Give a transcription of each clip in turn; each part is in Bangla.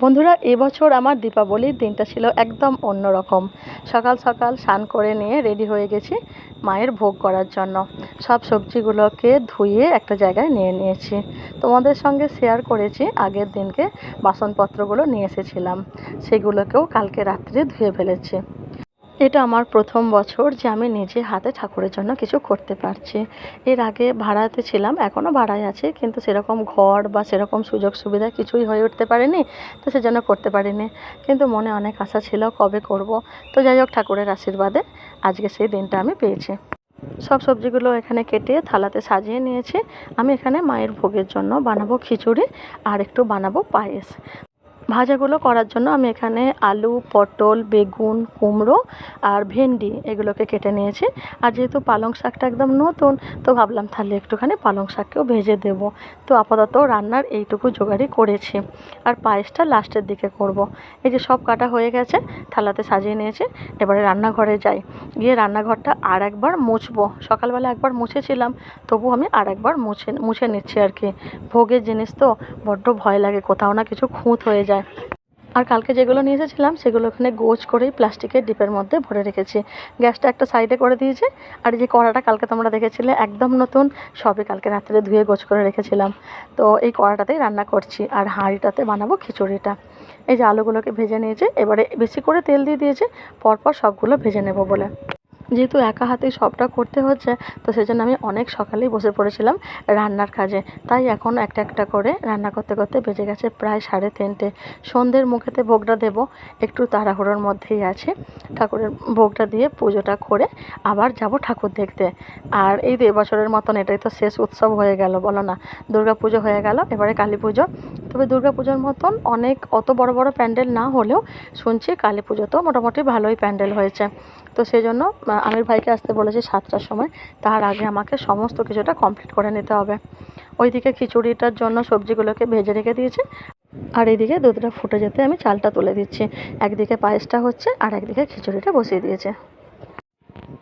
বন্ধুরা, এবছর আমার দীপাবলির দিনটা ছিল একদম অন্যরকম। সকাল সকাল স্নান করে নিয়ে রেডি হয়ে গেছি মায়ের ভোগ করার জন্য। সব সবজিগুলোকে ধুয়ে একটা জায়গায় নিয়ে নিয়েছি। তোমাদের সঙ্গে শেয়ার করেছি, আগের দিনকে বাসনপত্রগুলো নিয়ে এসেছিলাম। সেগুলোকেও কালকে রাত্রে ধুয়ে ফেলেছি। এটা আমার প্রথম বছর যে আমি নিজে হাতে ঠাকুরের জন্য কিছু করতে পারছি। এর আগে ভাড়াতে ছিলাম এখনও ভাড়ায় আছি, কিন্তু সেরকম ঘর বা সেরকম সুযোগ সুবিধা কিছুই হয়ে উঠতে পারেনি, তো সেজন্য করতে পারিনি। কিন্তু মনে অনেক আশা ছিল কবে করব। তো যাই হোক, ঠাকুরের আশীর্বাদে আজকে সেই দিনটা আমি পেয়েছি। সব সবজিগুলো এখানে কেটে থালাতে সাজিয়ে নিয়েছি। আমি এখানে মায়ের ভোগের জন্য বানাবো খিচুড়ি আর একটু বানাবো পায়েস। ভাজাগুলো করার জন্য আমি এখানে আলু, পটল, বেগুন, কুমড়ো আর ভেন্ডি এগুলোকে কেটে নিয়েছি। আর যেহেতু পালং শাকটা একদম নতুন, তো ভাবলাম তাহলে একটুখানি পালং শাককেও ভেজে দেব। তো আপাতত রান্নার এইটুকু জোগাড়ই করেছি। আর পায়েসটা লাস্টের দিকে করব। এই যে সব কাটা হয়ে গেছে, থালাতে সাজিয়ে নিয়েছি। এবারে রান্নাঘরে যাই। গিয়ে রান্নাঘরটা আর একবার মুছবো। সকালবেলা একবার মুছেছিলাম তবু আমি আর একবার মুছে মুছে নিচ্ছি আর কি। ভোগের জিনিস তো বড্ড ভয় লাগে, কোথাও না কিছু খুঁত হয়ে যায়। আর কালকে যেগুলো নিয়ে এসেছিলাম, সেগুলো ওখানে গোছ করেই প্লাস্টিকের ডিপের মধ্যে ভরে রেখেছি। গ্যাসটা একটা সাইডে করে দিয়েছি, আর যে কড়াটা কালকে তোমরা দেখেছিলে, একদম নতুন সবে কালকে রাত্রে ধুয়ে গোছ করে রেখেছিলাম। তো এই কড়াটাতেই রান্না করছি, আর হাঁড়িটাতে বানাবো খিচুড়িটা। এই যে আলুগুলোকে ভেজে নিয়েছি, এবারে বেশি করে তেল দিয়ে দিয়েছি, পরপর সবগুলো ভেজে নেব বলে। যেহেতু একা হাতেই সবটা করতে হচ্ছে, তো সেজন্য আমি অনেক সকালেই বসে পড়েছিলাম রান্নার কাজে। তাই এখন একটা একটা করে রান্না করতে করতে বেজে গেছে প্রায় সাড়ে তিনটে। সন্ধ্যের মুখেতে ভোগটা দেব, একটু তাড়াহুড়োর মধ্যেই আছে। ঠাকুরের ভোগটা দিয়ে পুজোটা করে আবার যাব ঠাকুর দেখতে। আর এই তো এবছরের মতন এটাই তো শেষ উৎসব হয়ে গেল, বলো না। দুর্গা পুজো হয়ে গেল, এবারে কালী পুজো। তবে দুর্গা পুজোর মতন অনেক অত বড় বড় প্যান্ডেল না হলেও শুনছি কালী পুজোতেও মোটামুটি ভালোই প্যান্ডেল হয়েছে। তো সেই জন্য আমির ভাইকে আসতে বলেছি সাতটার সময়। তার আগে আমাকে সমস্ত কিছুটা কমপ্লিট করে নিতে হবে। ওইদিকে খিচুড়িটার জন্য সবজিগুলোকে ভেজে রেখে দিয়েছি। আর এইদিকে দুধটা ফুটে যেতে আমি চালটা তুলে দিচ্ছি। একদিকে পায়েসটা হচ্ছে আর একদিকে খিচুড়িটা বসিয়ে দিয়েছে।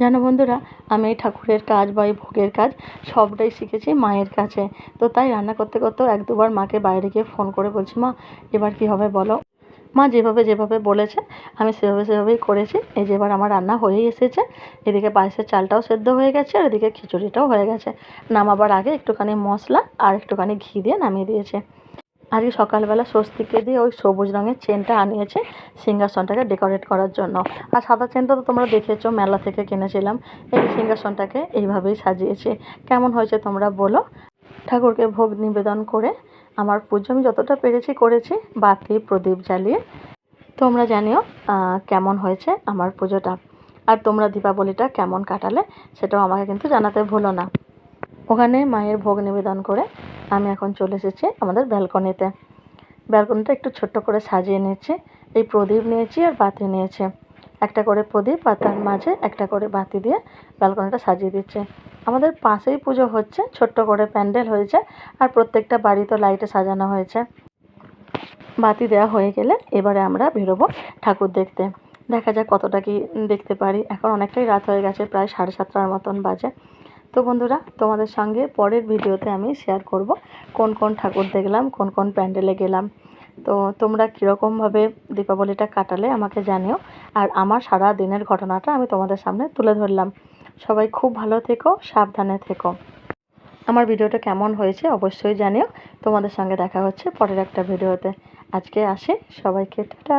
জানো বন্ধুরা, আমি এই ঠাকুরের কাজ বা এই ভোগের কাজ সবটাই শিখেছি মায়ের কাছে। তো তাই রান্না করতে করতেও এক দুবার মাকে বাইরে গিয়ে ফোন করে বলছি, মা, এবার কী হবে বলো? মা যেভাবে যেভাবে বলেছে, আমি সেভাবে সেভাবেই করেছি। এই যে এবার আমার রান্না হয়েই এসেছে। এদিকে পায়েসের চালটাও সেদ্ধ হয়ে গেছে, আর এদিকে খিচুড়িটাও হয়ে গেছে। নামাবার আগে একটুখানি মশলা আর একটুখানি ঘি দিয়ে নামিয়ে দিয়েছে। আজকে সকালবেলা স্বস্তিকে দিয়ে ওই সবুজ রঙের চেনটা আনিয়েছে সিংহাসনটাকে ডেকোরেট করার জন্য। আর সাদা চেনটা তো তোমরা দেখেছ, মেলা থেকে কিনেছিলাম। এই সিংহাসনটাকে এইভাবেই সাজিয়েছি। কেমন হয়েছে তোমরা বলো। ঠাকুরকে ভোগ নিবেদন করে আমার পুজো আমি যতটা পেরেছি করেছি, বাতি, প্রদীপ জ্বালিয়ে। তোমরা জানিও কেমন হয়েছে আমার পুজোটা। আর তোমরা দীপাবলিটা কেমন কাটালে, সেটাও আমাকে কিন্তু জানাতে ভুলো না। ওখানে মায়ের ভোগ নিবেদন করে আমি এখন চলে এসেছি আমাদের ব্যালকনিতে। ব্যালকনিটা একটু ছোট্ট করে সাজিয়ে নিয়েছি। এই প্রদীপ নিয়েছি আর বাতি নিয়েছি। একটা করে প্রদীপ আর তার মাঝে একটা করে বাতি দিয়ে ব্যালকনিটা সাজিয়ে দিচ্ছে। আমাদের পাশেই পুজো হচ্ছে, ছোট্ট করে প্যান্ডেল হয়েছে আর প্রত্যেকটা বাড়ি তো লাইটে সাজানো হয়েছে। বাতি দেওয়া হয়ে গেলে এবারে আমরা বেরোবো ঠাকুর দেখতে। দেখা যাক কতটা কি দেখতে পারি। এখন অনেকটাই রাত হয়ে গেছে, প্রায় সাড়ে সাতটার মতন বাজে। তো বন্ধুরা, তোমাদের সঙ্গে পরের ভিডিওতে আমি শেয়ার করব কোন কোন ঠাকুর দেখলাম, কোন কোন প্যান্ডেলে গেলাম। তো তোমরা কীরকমভাবে দীপাবলিটা কাটালে আমাকে জানিও, আর আমার সারা দিনের ঘটনাটা আমি তোমাদের সামনে তুলে ধরলাম। সবাই খুব ভালো থেকো, সাবধানে থেকো। আমার ভিডিওটা কেমন হয়েছে অবশ্যই জানিও। তোমাদের সঙ্গে দেখা হচ্ছে পরের একটা ভিডিওতে। আজকে আসি, সবাইকে টাটা।